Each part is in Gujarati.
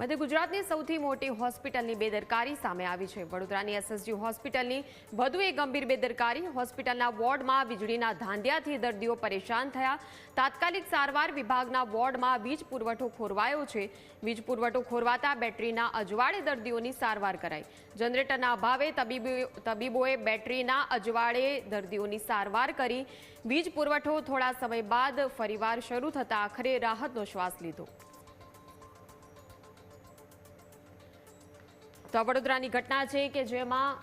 મધ્ય ગુજરાતની સૌથી મોટી હોસ્પિટલની બેદરકારી સામે આવી છે. વડોદરાની એસએસજી હોસ્પિટલની વધુ એક ગંભીર બેદરકારી. હોસ્પિટલના વોર્ડમાં વીજળીના ધાંધિયાથી દર્દીઓ પરેશાન થયા. તાત્કાલિક સારવાર વિભાગના વોર્ડમાં વીજ પુરવઠો ખોરવાયો છે. વીજ પુરવઠો ખોરવાતા બેટરીના અજવાળે દર્દીઓની સારવાર કરાઈ. જનરેટરના અભાવે તબીબો તબીબોએ બેટરીના અજવાળે દર્દીઓની સારવાર કરી. વીજ પુરવઠો થોડા સમય બાદ ફરીવાર શરૂ થતાં આખરે રાહતનો શ્વાસ લીધો. તો વડોદરાની ઘટના છે કે જેમાં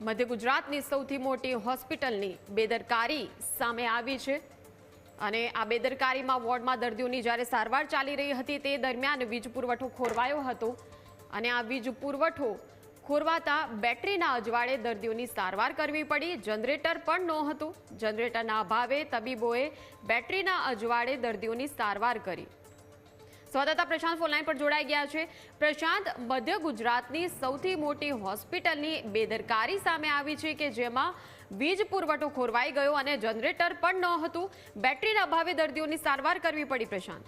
મધ્ય ગુજરાતની સૌથી મોટી હોસ્પિટલની બેદરકારી સામે આવી છે. અને આ બેદરકારીમાં વોર્ડમાં દર્દીઓની જ્યારે સારવાર ચાલી રહી હતી તે દરમિયાન વીજ પુરવઠો ખોરવાયો હતો. અને આ વીજ પુરવઠો ખોરવાતા બેટરીના અજવાળે દર્દીઓની સારવાર કરવી પડી. જનરેટર પણ નહોતું. જનરેટરના અભાવે તબીબોએ બેટરીના અજવાળે દર્દીઓની સારવાર કરી. સ્વાગતા પ્રશાંત ફોનલાઈન પર જોડાઈ ગયા છે. પ્રશાંત, મધ્ય ગુજરાતની સૌથી મોટી હોસ્પિટલની બેદરકારી સામે આવી છે કે જેમાં વીજ પુરવઠો ખોરવાઈ ગયો અને જનરેટર પણ ન હતું બેટરીના અભાવે દર્દીઓની સારવાર કરવી પડી પ્રશાંત.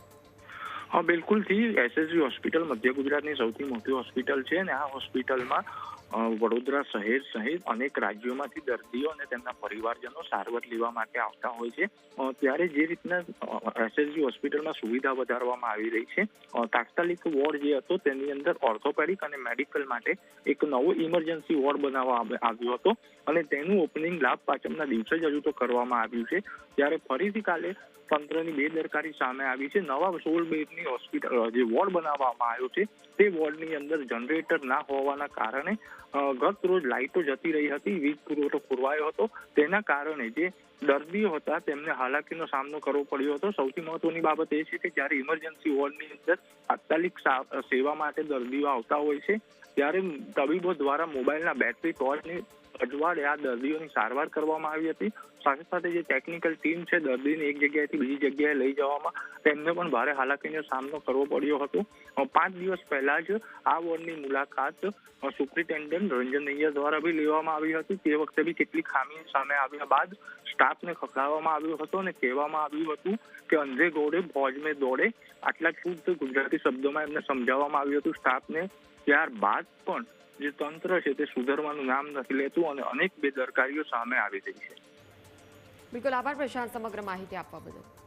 હા, બિલકુલથી એસએસવી હોસ્પિટલ મધ્ય ગુજરાતની સૌથી મોટી હોસ્પિટલ છે અને આ હોસ્પિટલમાં વડોદરા શહેર સહિત અનેક રાજ્યોમાંથી દર્દીઓ અને તેમના પરિવારજનો સારવાર લેવા માટે આવતા હોય છે. ત્યારે જે રીતના એસએસજી હોસ્પિટલમાં સુવિધા વધારવામાં આવી રહી છે તાત્કાલિક વોર્ડ જે હતો તેની અંદર ઓર્થોપેડિક અને મેડિકલ માટે એક નવો ઇમરજન્સી વોર્ડ બનાવવા આવ્યો હતો અને તેનું ઓપનિંગ લાભ પાચમના દિવસે જ હજુ તો કરવામાં આવ્યું છે. ત્યારે ફરીથી કાલે તંત્રની બેદરકારી સામે આવી છે. નવા સોળ બેડની હોસ્પિટલ જે વોર્ડ બનાવવામાં આવ્યો છે, તે વોર્ડની અંદર જનરેટર ના હોવાના કારણે ગત રોજ લાઇટો જતી રહી હતી, વીજ પુરવઠો ખોરવાયો હતો. તેના કારણે જે દર્દીઓ હતા, તેમને હાલાકીનો સામનો કરવો પડ્યો હતો. સૌથી મહત્વની બાબત એ છે કે જ્યારે ઇમરજન્સી વોર્ડની અંદર તાત્કાલિક સેવા માટે દર્દીઓ આવતા હોય છે, ત્યારે તબીબો દ્વારા મોબાઈલના બેટરી ટોર્ચની આ દર્દીઓની સારવાર કરવામાં આવી હતી. સાથે સાથે જે ટેકનિકલ ટીમ છે, દર્દીને એક જગ્યાએથી બીજી જગ્યાએ લઈ જવામાં, તેમને પણ ભારે હાલાકીનો સામનો કરવો પડ્યો હતો. પાંચ દિવસ પહેલા જ આ વોર્ડની મુલાકાત સુપ્રિન્ટેન્ડન્ટ રંજન નૈયર દ્વારા બી લેવામાં આવી હતી. તે વખતે બી કેટલી ખામી સામે આવ્યા બાદ સ્ટાફને ખખડાવવામાં આવ્યો હતો અને કહેવામાં આવ્યું હતું કે અંધે ગોળે ભોજ મેં દોડે. આટલા શુદ્ધ ગુજરાતી શબ્દોમાં એમને સમજાવવામાં આવ્યું હતું. સ્ટાફને ત્યારબાદ પણ જે તંત્ર છે તે સુધરવાનું નામ નથી લેતું અને અનેક બેદરકારીઓ સામે આવી રહી છે. બિલકુલ આભાર પ્રશાંત સમગ્ર માહિતી આપવા બદલ.